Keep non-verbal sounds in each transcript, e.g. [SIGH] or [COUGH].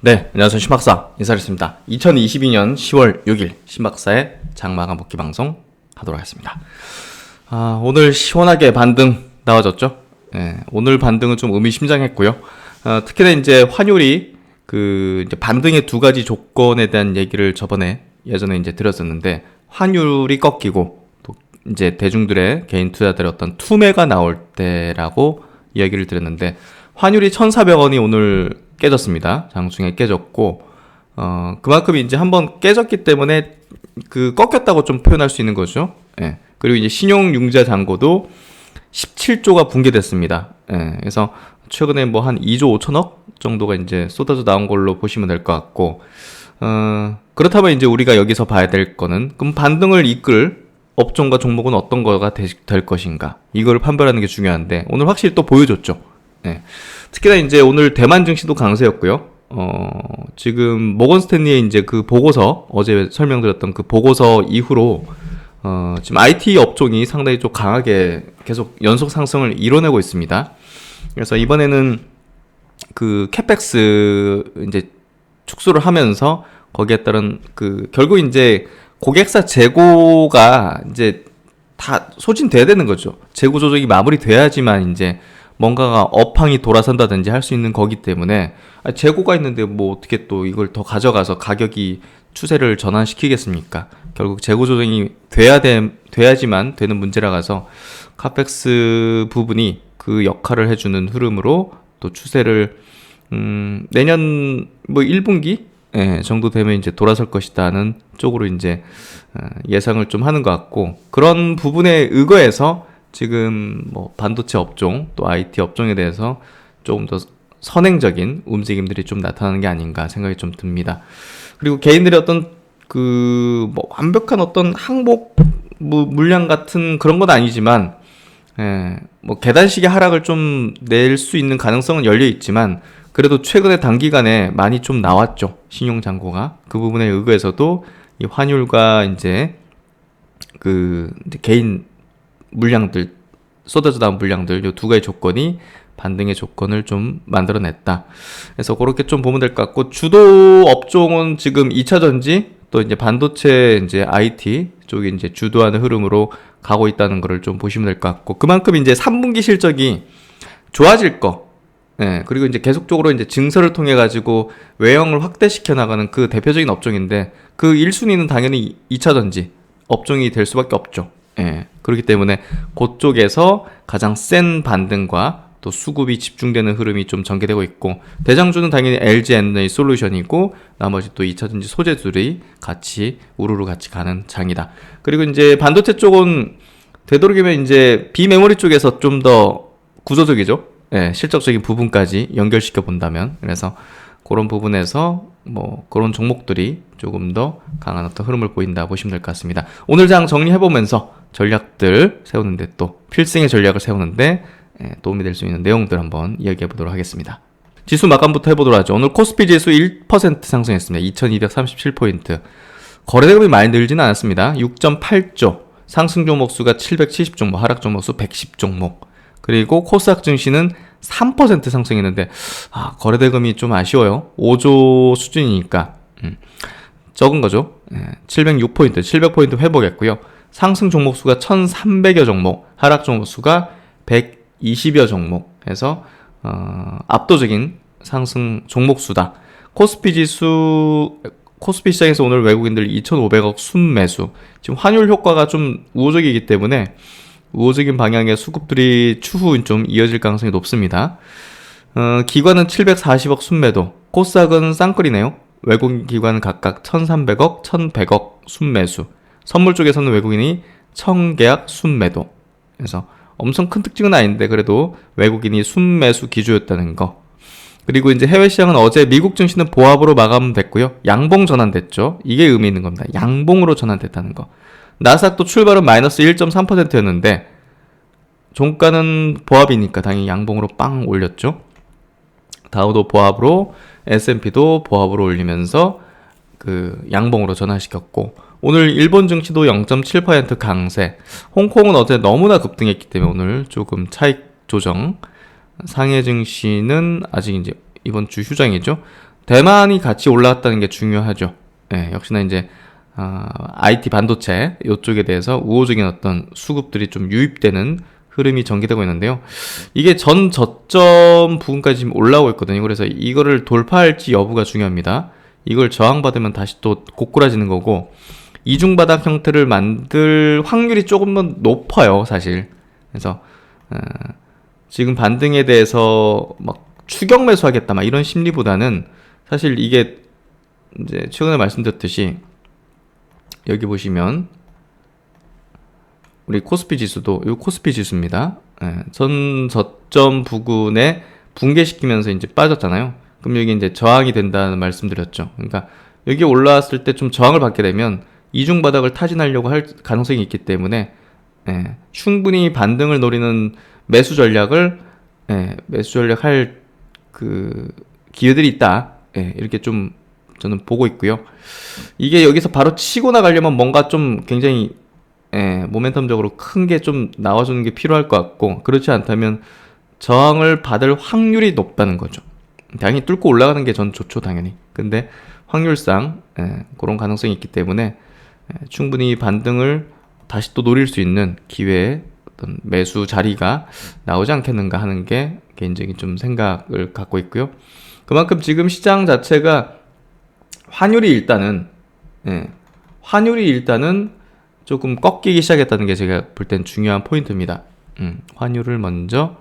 네, 안녕하세요. 신박사 인사드렸습니다. 2022년 10월 6일 신박사의 장마감 복귀 방송 하도록 하겠습니다. 아, 오늘 시원하게 반등 나와졌죠? 예, 오늘 반등은 좀 의미심장했고요. 어, 특히나 이제 환율이 그 이제 반등의 두 가지 조건에 대한 얘기를 저번에 예전에 이제 드렸었는데 환율이 꺾이고 또 이제 대중들의 개인 투자들의 어떤 투매가 나올 때라고 이야기를 드렸는데 환율이 1,400원이 오늘 깨졌습니다. 장중에 깨졌고 어 그만큼 이제 한번 깨졌기 때문에 그 꺾였다고 좀 표현할 수 있는 거죠. 예. 그리고 이제 신용 융자 잔고도 17조가 붕괴됐습니다. 예. 그래서 최근에 뭐 한 2조 5천억 정도가 이제 쏟아져 나온 걸로 보시면 될 것 같고 어 그렇다면 이제 우리가 여기서 봐야 될 거는 그럼 반등을 이끌 업종과 종목은 어떤 거가 되- 될 것인가 이거를 판별하는 게 중요한데 오늘 확실히 또 보여줬죠. 예. 특히나 이제 오늘 대만 증시도 강세였고요. 어, 지금 모건 스탠리의 이제 그 보고서 어제 설명드렸던 그 보고서 이후로 어, 지금 IT 업종이 상당히 좀 강하게 계속 연속 상승을 이뤄내고 있습니다. 그래서 이번에는 그 캐펙스 이제 축소를 하면서 거기에 따른 그 결국 이제 고객사 재고가 이제 다 소진돼야 되는 거죠. 재고 조정이 마무리돼야지만 이제 뭔가가 업황이 돌아선다든지 할 수 있는 거기 때문에 아, 재고가 있는데 뭐 어떻게 또 이걸 더 가져가서 가격이 추세를 전환시키겠습니까? 결국 재고 조정이 돼야 돼 돼야지만 되는 문제라 가서 카펙스 부분이 그 역할을 해주는 흐름으로 또 추세를 음, 내년 뭐 1분기 예, 정도 되면 이제 돌아설 것이다는 쪽으로 이제 어, 예상을 좀 하는 것 같고 그런 부분에 의거해서 지금 뭐 반도체 업종 또 IT 업종에 대해서 조금 더 선행적인 움직임들이 좀 나타나는 게 아닌가 생각이 좀 듭니다. 그리고 개인들의 어떤 그 뭐 완벽한 어떤 항복 뭐 물량 같은 그런 건 아니지만 예, 뭐 계단식의 하락을 좀 낼 수 있는 가능성은 열려 있지만 그래도 최근에 단기간에 많이 좀 나왔죠 신용 잔고가 그 부분에 의거해서도 이 환율과 이제 그 개인 물량들 쏟아져 나온 물량들 요두 가지 조건이 반등의 조건을 좀 만들어냈다. 그래서 그렇게 좀 보면 될 것 같고 주도 업종은 지금 2차 전지 또 이제 반도체 이제 IT 쪽이 이제 주도하는 흐름으로 가고 있다는 거를 좀 보시면 될 것 같고 그만큼 이제 3분기 실적이 좋아질 거. 예, 그리고 이제 계속적으로 이제 증설을 통해 가지고 외형을 확대시켜 나가는 그 대표적인 업종인데 그 1순위는 당연히 2차 전지 업종이 될 수밖에 없죠. 예. 그렇기 때문에 그쪽에서 가장 센 반등과 또 수급이 집중되는 흐름이 좀 전개되고 있고 대장주는 당연히 LG 엔의 솔루션이고 나머지 또 2차 전지 소재들이 같이 우르르 같이 가는 장이다. 그리고 이제 반도체 쪽은 되도록이면 이제 비메모리 쪽에서 좀 더 구조적이죠. 예, 실적적인 부분까지 연결시켜 본다면 그래서 그런 부분에서 뭐 그런 종목들이 조금 더 강한 어떤 흐름을 보인다 보시면 될 것 같습니다. 오늘 장 정리해 보면서 전략들 세우는데 또 필승의 전략을 세우는데 예, 도움이 될 수 있는 내용들 한번 이야기해 보도록 하겠습니다. 지수 마감부터 해보도록 하죠. 오늘 코스피 지수 1% 상승했습니다. 2237포인트. 거래대금이 많이 늘지는 않았습니다. 6.8조. 상승 종목 수가 770종목, 하락 종목 수 110종목. 그리고 코스닥 증시는 3% 상승했는데 아, 거래대금이 좀 아쉬워요. 5조 수준이니까. 음, 적은 거죠. 예, 706포인트, 700포인트 회복했고요. 상승 종목 수가 1,300여 종목, 하락 종목 수가 120여 종목 해서 어, 압도적인 상승 종목 수다. 코스피 지수 코스피 시장에서 오늘 외국인들 2,500억 순매수. 지금 환율 효과가 좀 우호적이기 때문에 우호적인 방향의 수급들이 추후 좀 이어질 가능성이 높습니다. 어, 기관은 740억 순매도, 코스닥은 쌍끌이네요. 외국인 기관은 각각 1,300억, 1,100억 순매수. 선물 쪽에서는 외국인이 1,000계약 순매도. 그래서 엄청 큰 특징은 아닌데 그래도 외국인이 순매수 기조였다는 거. 그리고 이제 해외 시장은 어제 미국 증시는 보합으로 마감됐고요. 양봉 전환됐죠. 이게 의미 있는 겁니다. 양봉으로 전환됐다는 거. 나스닥도 출발은 마이너스 1.3%였는데 종가는 보합이니까 당연히 양봉으로 빵 올렸죠. 다우도 보합으로 S&P도 보합으로 올리면서 그 양봉으로 전환시켰고 오늘 일본 증시도 0.7% 강세. 홍콩은 어제 너무나 급등했기 때문에 오늘 조금 차익 조정. 상해 증시는 아직 이제 이번 주 휴장이죠. 대만이 같이 올라왔다는 게 중요하죠. 예, 역시나 이제 아, IT 반도체 이쪽에 대해서 우호적인 어떤 수급들이 좀 유입되는 흐름이 전개되고 있는데요. 이게 전 저점 부분까지 지금 올라오고 있거든요. 그래서 이거를 돌파할지 여부가 중요합니다. 이걸 저항받으면 다시 또 고꾸라지는 거고 이중바닥 형태를 만들 확률이 조금 더 높아요, 사실. 그래서 어, 지금 반등에 대해서 막 추격 매수하겠다 막 이런 심리보다는 사실 이게 이제 최근에 말씀드렸듯이 여기 보시면 우리 코스피 지수도 이 코스피 지수입니다. 예, 전 저점 부근에 붕괴시키면서 이제 빠졌잖아요. 그럼 여기 이제 저항이 된다는 말씀드렸죠. 그러니까 여기 올라왔을 때 좀 저항을 받게 되면 이중 바닥을 타진하려고 할 가능성이 있기 때문에 예, 충분히 반등을 노리는 매수 전략을 예, 매수 전략 할 그 기회들이 있다. 예, 이렇게 좀 저는 보고 있고요. 이게 여기서 바로 치고 나가려면 뭔가 좀 굉장히 예, 모멘텀적으로 큰 게 좀 나와주는 게 필요할 것 같고 그렇지 않다면 저항을 받을 확률이 높다는 거죠. 당연히 뚫고 올라가는 게 전 좋죠, 당연히. 근데 확률상 예, 그런 가능성이 있기 때문에 예, 충분히 반등을 다시 또 노릴 수 있는 기회의 어떤 매수 자리가 나오지 않겠는가 하는 게 개인적인 좀 생각을 갖고 있고요. 그만큼 지금 시장 자체가 환율이 일단은 예, 환율이 일단은 조금 꺾이기 시작했다는 게 제가 볼 땐 중요한 포인트입니다. 음, 환율을 먼저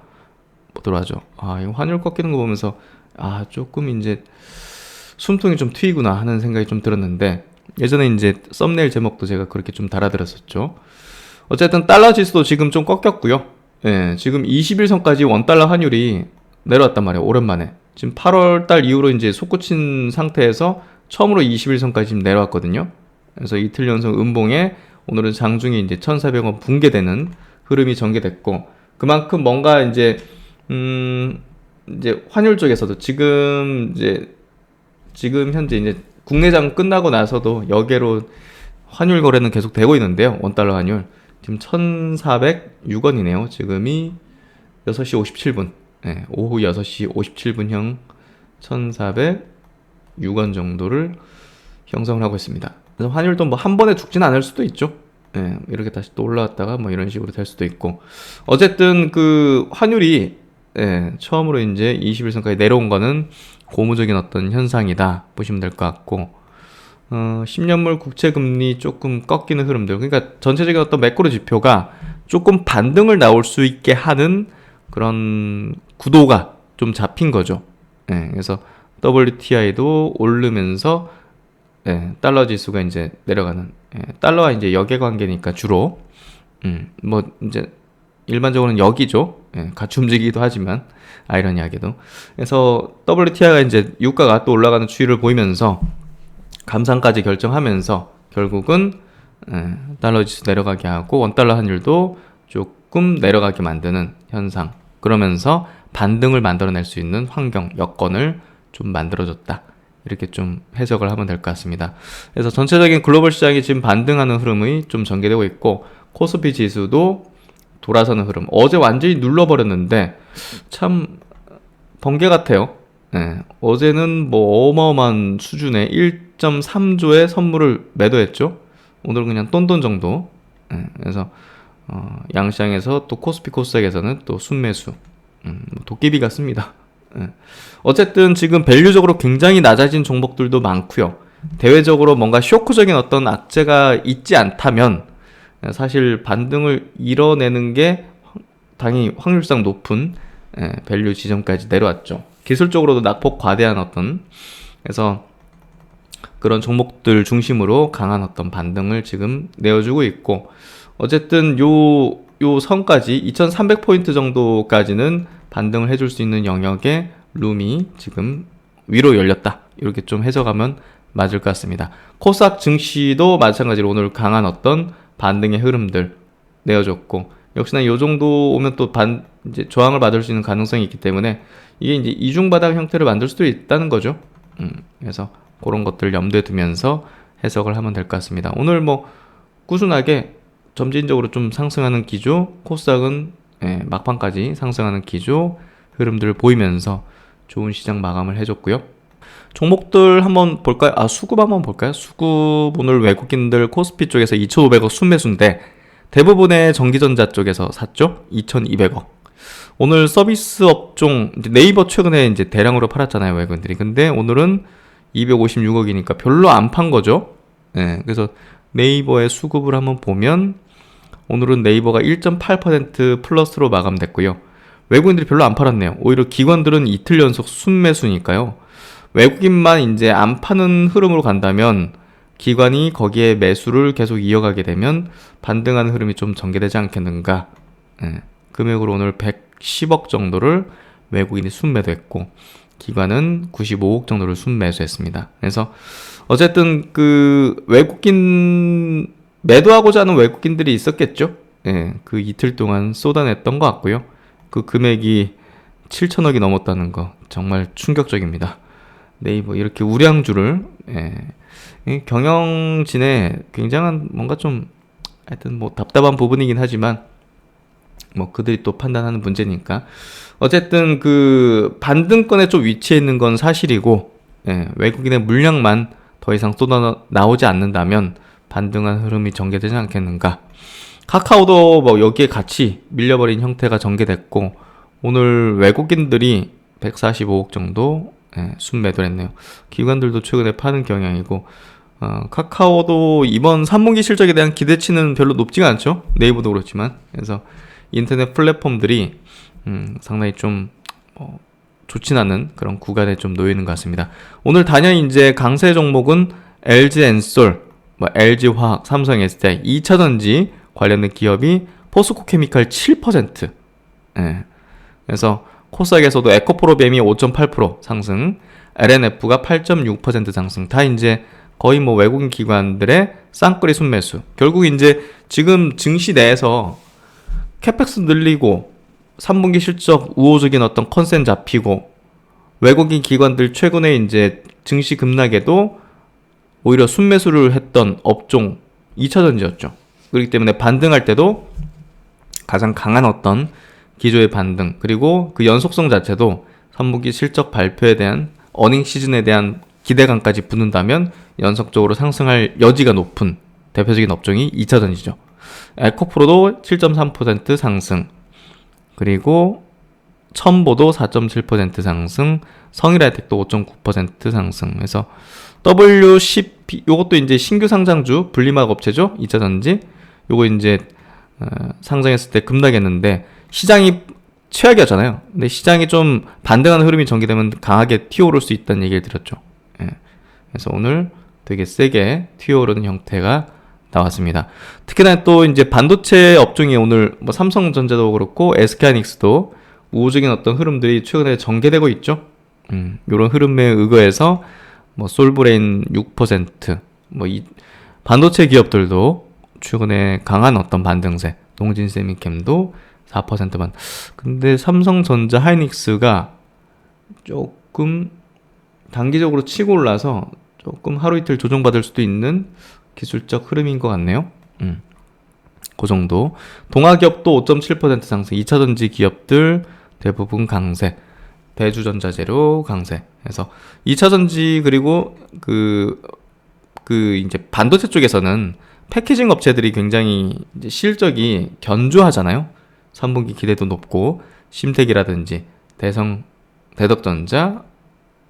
보도록 하죠. 아, 이거 환율 꺾이는 거 보면서 아, 조금 이제 숨통이 좀 트이구나 하는 생각이 좀 들었는데 예전에 이제 썸네일 제목도 제가 그렇게 좀 달아드렸었죠. 어쨌든 달러 지수도 지금 좀 꺾였고요. 예, 지금 21선까지 원달러 환율이 내려왔단 말이에요. 오랜만에. 지금 8월 달 이후로 이제 솟구친 상태에서 처음으로 21선까지 지금 내려왔거든요. 그래서 이틀 연속 음봉에 오늘은 장중에 이제 1,400원 붕괴되는 흐름이 전개됐고 그만큼 뭔가 이제 음 이제 환율 쪽에서도 지금 이제 지금 현재 이제 국내장 끝나고 나서도 여계로 환율 거래는 계속 되고 있는데요. 원달러 환율. 지금 1,406원이네요. 지금이 6시 57분. 네, 오후 6시 57분형 1,406원 정도를 형성을 하고 있습니다. 그래서 환율도 뭐 한 번에 죽진 않을 수도 있죠. 예, 이렇게 다시 또 올라왔다가 뭐 이런 식으로 될 수도 있고. 어쨌든 그 환율이 예, 처음으로 이제 21선까지 내려온 거는 고무적인 어떤 현상이다 보시면 될 것 같고 어, 10년물 국채 금리 조금 꺾이는 흐름들. 그러니까 전체적인 어떤 매크로 지표가 조금 반등을 나올 수 있게 하는 그런 구도가 좀 잡힌 거죠. 예, 그래서 WTI도 오르면서 예, 달러 지수가 이제 내려가는 예, 달러와 이제 역의 관계니까 주로 음, 뭐 이제 일반적으로는 여기죠. 예, 같이 움직이기도 하지만 아이러니하게도. 그래서 WTI가 이제 유가가 또 올라가는 추이를 보이면서 감산까지 결정하면서 결국은 예, 달러 지수 내려가게 하고 원달러 환율도 조금 내려가게 만드는 현상. 그러면서 반등을 만들어낼 수 있는 환경 여건을 좀 만들어줬다. 이렇게 좀 해석을 하면 될 것 같습니다. 그래서 전체적인 글로벌 시장이 지금 반등하는 흐름이 좀 전개되고 있고 코스피 지수도 돌아서는 흐름. 어제 완전히 눌러버렸는데 참 번개 같아요. 네. 어제는 뭐 어마어마한 수준의 1.3조의 선물을 매도했죠. 오늘 그냥 똔똔 정도. 네. 그래서 어, 양시장에서 또 코스피 코스닥에서는 또 순매수. 음, 도깨비 같습니다. 네. 어쨌든 지금 밸류적으로 굉장히 낮아진 종목들도 많고요. 대외적으로 뭔가 쇼크적인 어떤 악재가 있지 않다면 사실 반등을 이뤄내는 게 당연히 확률상 높은 예, 밸류 지점까지 내려왔죠. 기술적으로도 낙폭 과대한 어떤 그래서 그런 종목들 중심으로 강한 어떤 반등을 지금 내어주고 있고 어쨌든 요, 요 선까지 2300포인트 정도까지는 반등을 해줄 수 있는 영역의 룸이 지금 위로 열렸다. 이렇게 좀 해석하면 맞을 것 같습니다. 코스닥 증시도 마찬가지로 오늘 강한 어떤 반등의 흐름들 내어줬고 역시나 이 정도 오면 또 반 이제 저항을 받을 수 있는 가능성이 있기 때문에 이게 이제 이중 바닥 형태를 만들 수도 있다는 거죠. 음, 그래서 그런 것들 염두에 두면서 해석을 하면 될 것 같습니다. 오늘 뭐 꾸준하게 점진적으로 좀 상승하는 기조, 코스닥은 예, 막판까지 상승하는 기조 흐름들을 보이면서 좋은 시장 마감을 해줬고요. 종목들 한번 볼까요? 아, 수급 한번 볼까요? 수급 오늘 외국인들 코스피 쪽에서 2,500억 순매수인데 대부분의 전기전자 쪽에서 샀죠? 2,200억. 오늘 서비스 업종 네이버 최근에 이제 대량으로 팔았잖아요, 외국인들이. 근데 오늘은 256억이니까 별로 안 판 거죠. 예. 그래서 네이버의 수급을 한번 보면 오늘은 네이버가 1.8% 플러스로 마감됐고요. 외국인들이 별로 안 팔았네요. 오히려 기관들은 이틀 연속 순매수니까요. 외국인만 이제 안 파는 흐름으로 간다면 기관이 거기에 매수를 계속 이어가게 되면 반등하는 흐름이 좀 전개되지 않겠는가. 예. 금액으로 오늘 110억 정도를 외국인이 순매도했고 기관은 95억 정도를 순매수했습니다. 그래서 어쨌든 그 외국인 매도하고자 하는 외국인들이 있었겠죠. 예, 그 이틀 동안 쏟아냈던 것 같고요. 그 금액이 7천억이 넘었다는 거 정말 충격적입니다. 네이버 이렇게 우량주를 예, 이 경영진에 굉장한 뭔가 좀 하여튼 뭐 답답한 부분이긴 하지만 뭐 그들이 또 판단하는 문제니까. 어쨌든 그 반등권에 좀 위치해 있는 건 사실이고 예, 외국인의 물량만 더 이상 쏟아 나오지 않는다면 반등한 흐름이 전개되지 않겠는가. 카카오도 뭐 여기에 같이 밀려버린 형태가 전개됐고 오늘 외국인들이 145억 정도 예, 순매도를 했네요. 기관들도 최근에 파는 경향이고 어, 카카오도 이번 3분기 실적에 대한 기대치는 별로 높지가 않죠. 네이버도 그렇지만 그래서 인터넷 플랫폼들이 음, 상당히 좀 어, 좋진 않은 그런 구간에 좀 놓여 있는 것 같습니다. 오늘 단연 이제 강세 종목은 LG 엔솔, 뭐 LG 화학, 삼성 SDI, 2차 전지 관련된 기업이 포스코 케미칼 7%. 예. 그래서 코스닥에서도 에코프로뱀이 5.8% 상승, LNF가 8.6% 상승. 다 이제 거의 뭐 외국인 기관들의 쌍끌이 순매수. 결국 이제 지금 증시 내에서 캐펙스 늘리고 3분기 실적 우호적인 어떤 컨센 잡히고 외국인 기관들 최근에 이제 증시 급락에도 오히려 순매수를 했던 업종 2차 전지였죠. 그렇기 때문에 반등할 때도 가장 강한 어떤 기조의 반등 그리고 그 연속성 자체도 3분기 실적 발표에 대한 어닝 시즌에 대한 기대감까지 붙는다면 연속적으로 상승할 여지가 높은 대표적인 업종이 2차 전지죠. 에코프로도 7.3% 상승. 그리고 첨보도 4.7% 상승, 성일하이텍도 5.9% 상승. 그래서 WCP 요것도 이제 신규 상장주 분리막 업체죠. 2차 전지. 요거 이제 어, 상장했을 때 급락했는데 시장이 최악이었잖아요. 근데 시장이 좀 반등하는 흐름이 전개되면 강하게 튀어오를 수 있다는 얘기를 드렸죠. 예. 그래서 오늘 되게 세게 튀어오르는 형태가 나왔습니다. 특히나 또 이제 반도체 업종이 오늘 뭐 삼성전자도 그렇고 SK하이닉스도 우호적인 어떤 흐름들이 최근에 전개되고 있죠. 음, 이런 흐름에 의거해서 뭐 솔브레인 6%뭐 이 반도체 기업들도 최근에 강한 어떤 반등세, 농진 세미캠도 4%만. 근데 삼성전자 하이닉스가 조금 단기적으로 치고 올라서 조금 하루 이틀 조정받을 수도 있는 기술적 흐름인 것 같네요. 음. 그 정도. 동아기업도 5.7% 상승. 2차 전지 기업들 대부분 강세. 대주전자재료 강세. 그래서 2차 전지 그리고 그, 그 이제 반도체 쪽에서는 패키징 업체들이 굉장히 실적이 견조하잖아요. 3분기 기대도 높고 심택이라든지 대성 대덕전자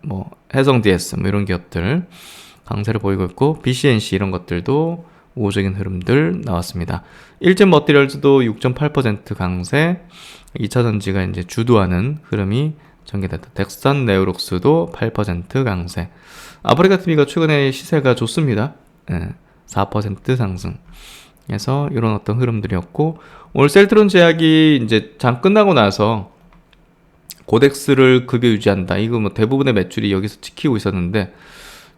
뭐 해성 DS 뭐 이런 기업들 강세를 보이고 있고 BCNC 이런 것들도 우호적인 흐름들 나왔습니다. 일젠 머티리얼즈도 6.8% 강세, 2차 전지가 이제 주도하는 흐름이 전개됐다. 덱산 네오록스도 8% 강세. 아프리카 TV가 최근에 시세가 좋습니다. 예, 4% 상승. 그래서 이런 어떤 흐름들이었고 오늘 셀트론 제약이 이제 장 끝나고 나서 고덱스를 급여 유지한다. 이거 뭐 대부분의 매출이 여기서 지키고 있었는데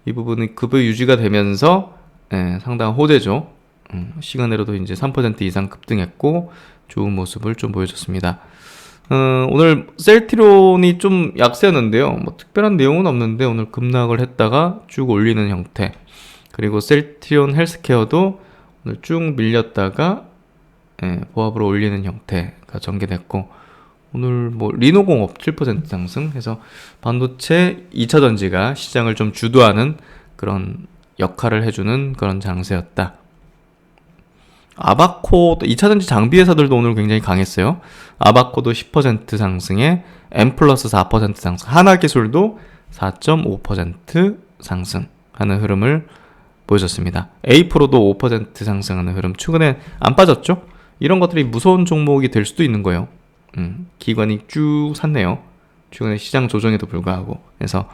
이 부분이 급여 유지가 되면서 예, 상당한 호재죠. 음, 시간으로도 이제 3% 이상 급등했고 좋은 모습을 좀 보여줬습니다. 어, 오늘 셀티론이 좀 약세였는데요. 뭐 특별한 내용은 없는데 오늘 급락을 했다가 쭉 올리는 형태. 그리고 셀티론 헬스케어도 쭉 밀렸다가 예, 보합으로 올리는 형태가 전개됐고 오늘 뭐 리노공업 7% 상승 해서 반도체 2차 전지가 시장을 좀 주도하는 그런 역할을 해주는 그런 장세였다. 아바코 2차 전지 장비 회사들도 오늘 굉장히 강했어요. 아바코도 10% 상승에 M 플러스 4% 상승, 하나기술도 4.5% 상승하는 흐름을 보여줬습니다. A 프로도 5% 상승하는 흐름 최근에 안 빠졌죠? 이런 것들이 무서운 종목이 될 수도 있는 거예요. 음, 기관이 쭉 샀네요. 최근에 시장 조정에도 불구하고. 그래서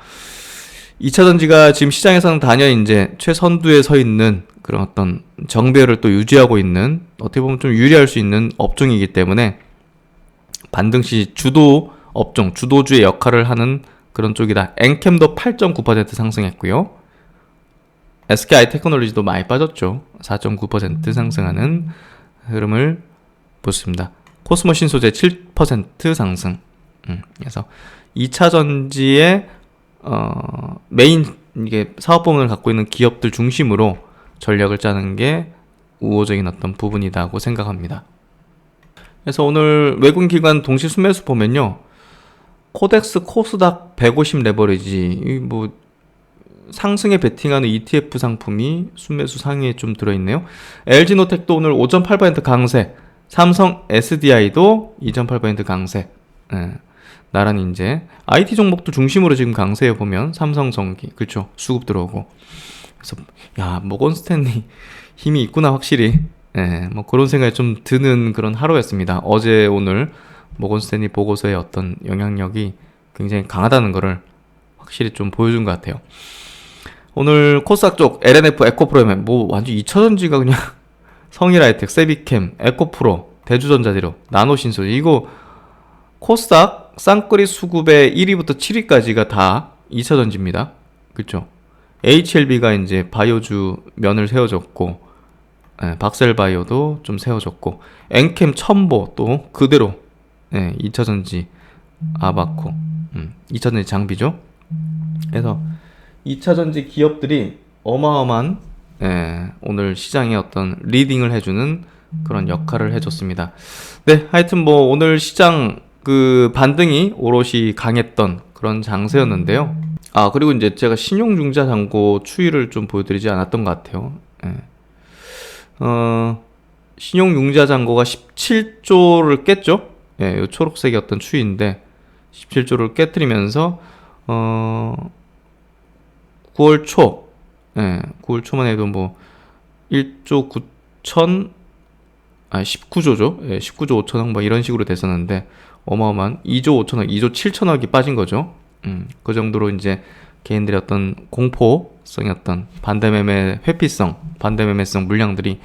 2차 전지가 지금 시장에서는 단연 이제 최선두에 서 있는 그런 어떤 정배를 또 유지하고 있는 어떻게 보면 좀 유리할 수 있는 업종이기 때문에 반등 시 주도 업종, 주도주의 역할을 하는 그런 쪽이다. 엔캠도 8.9% 상승했고요. SKI 테크놀로지도 많이 빠졌죠. 4.9% 상승하는 흐름을 보습니다. 코스모 신소재 7% 상승. 음, 그래서 2차 전지의 어, 메인 이게 사업 부문을 갖고 있는 기업들 중심으로 전략을 짜는 게 우호적인 어떤 부분이다고 생각합니다. 그래서 오늘 외국 기관 동시 순매수 보면요. 코덱스 코스닥 150 레버리지 이뭐 상승에 베팅하는 ETF 상품이 순매수 상위에 좀 들어있네요. LG노텍도 오늘 5.8% 강세, 삼성 SDI도 2.8% 강세. 예. 나란히 이제 IT 종목도 중심으로 지금 강세에 보면 삼성전기 그렇죠 수급 들어오고 그래서 야 모건 스탠리 [LAUGHS] 힘이 있구나 확실히 예, 뭐 그런 생각이 좀 드는 그런 하루였습니다. 어제 오늘 모건 스탠리 보고서의 어떤 영향력이 굉장히 강하다는 것을 확실히 좀 보여준 것 같아요. 오늘 코스닥 쪽 LNF 에코프로엠 뭐 완전 2차전지가 그냥 [LAUGHS] 성일하이텍, 세비캠, 에코프로, 대주전자재료, 나노신소 이거 코스닥 쌍끌이 수급의 1위부터 7위까지가 다 2차전지입니다. 그렇죠? HLB가 이제 바이오주 면을 세워줬고 예, 박셀바이오도 좀 세워줬고 엔캠 첨보 또 그대로 예, 2차전지 아바코 음, 2차전지 장비죠. 그래서 2차 전지 기업들이 어마어마한 예, 오늘 시장에 어떤 리딩을 해주는 그런 역할을 해줬습니다. 네, 하여튼 뭐 오늘 시장 그 반등이 오롯이 강했던 그런 장세였는데요. 아 그리고 이제 제가 신용융자 잔고 추이를 좀 보여드리지 않았던 것 같아요. 예. 어 신용융자 잔고가 17조를 깼죠. 예, 요 초록색이 어떤 추이인데 17조를 깨뜨리면서 어 9월 초, 예, 9월 초만 해도 뭐 1조 9천, 아 19조죠. 예, 19조 5천억 뭐 이런 식으로 됐었는데 어마어마한 2조 5천억, 2조 7천억이 빠진 거죠. 음, 그 정도로 이제 개인들의 어떤 공포성이 어떤 반대매매 회피성, 반대매매성 물량들이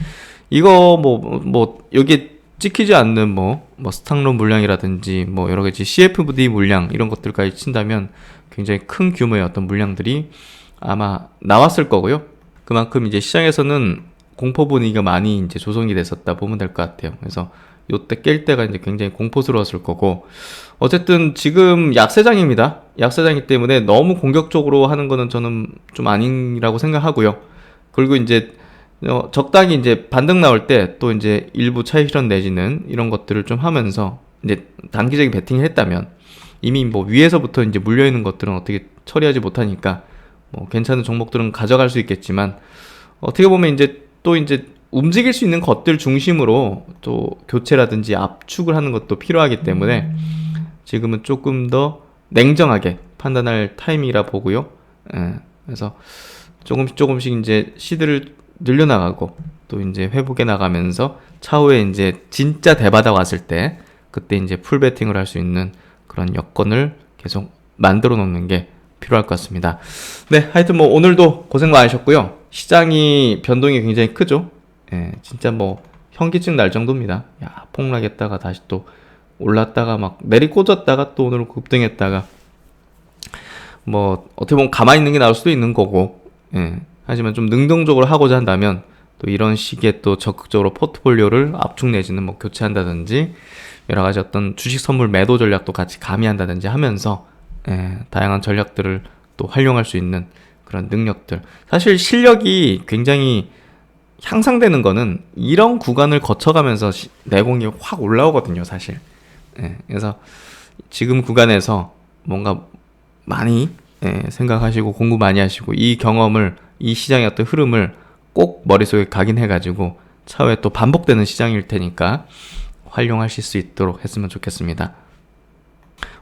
이거 뭐, 뭐, 여기 찍히지 않는 뭐, 뭐, 스탁론 물량이라든지 뭐, 여러 가지 CFD 물량 이런 것들까지 친다면 굉장히 큰 규모의 어떤 물량들이 아마 나왔을 거고요. 그만큼 이제 시장에서는 공포 분위기가 많이 이제 조성이 됐었다 보면 될 것 같아요. 그래서 요때 깰 때가 이제 굉장히 공포스러웠을 거고 어쨌든 지금 약세장입니다. 약세장이기 때문에 너무 공격적으로 하는 거는 저는 좀 아니라고 생각하고요. 그리고 이제 어, 적당히 이제 반등 나올 때 또 이제 일부 차익 실현 내지는 이런 것들을 좀 하면서 이제 단기적인 베팅을 했다면 이미 뭐 위에서부터 이제 물려 있는 것들은 어떻게 처리하지 못하니까 뭐 괜찮은 종목들은 가져갈 수 있겠지만 어떻게 보면 이제 또 이제 움직일 수 있는 것들 중심으로 또 교체라든지 압축을 하는 것도 필요하기 때문에 지금은 조금 더 냉정하게 판단할 타이밍이라 보고요. 예, 그래서 조금씩 조금씩 이제 시드를 늘려나가고 또 이제 회복해 나가면서 차후에 이제 진짜 대바다 왔을 때 그때 이제 풀 베팅을 할 수 있는 그런 여건을 계속 만들어 놓는 게 필요할 것 같습니다. 네, 하여튼 뭐 오늘도 고생 많으셨고요. 시장이 변동이 굉장히 크죠. 예, 진짜 뭐 현기증 날 정도입니다. 야, 폭락했다가 다시 또 올랐다가 막 내리꽂았다가 또 오늘 급등했다가 뭐 어떻게 보면 가만히 있는 게 나을 수도 있는 거고 예. 하지만 좀 능동적으로 하고자 한다면 또 이런 식의 또 적극적으로 포트폴리오를 압축 내지는 뭐 교체한다든지 여러 가지 어떤 주식 선물 매도 전략도 같이 가미한다든지 하면서 예, 다양한 전략들을 또 활용할 수 있는 그런 능력들 사실 실력이 굉장히 향상되는 거는 이런 구간을 거쳐가면서 시- 내공이 확 올라오거든요, 사실. 예, 그래서 지금 구간에서 뭔가 많이 예, 생각하시고 공부 많이 하시고 이 경험을 이 시장의 어떤 흐름을 꼭 머릿속에 각인해가지고 차후에 또 반복되는 시장일 테니까 활용하실 수 있도록 했으면 좋겠습니다.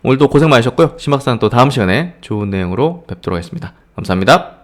오늘도 고생 많으셨고요. 심박사는 또 다음 시간에 좋은 내용으로 뵙도록 하겠습니다. 감사합니다.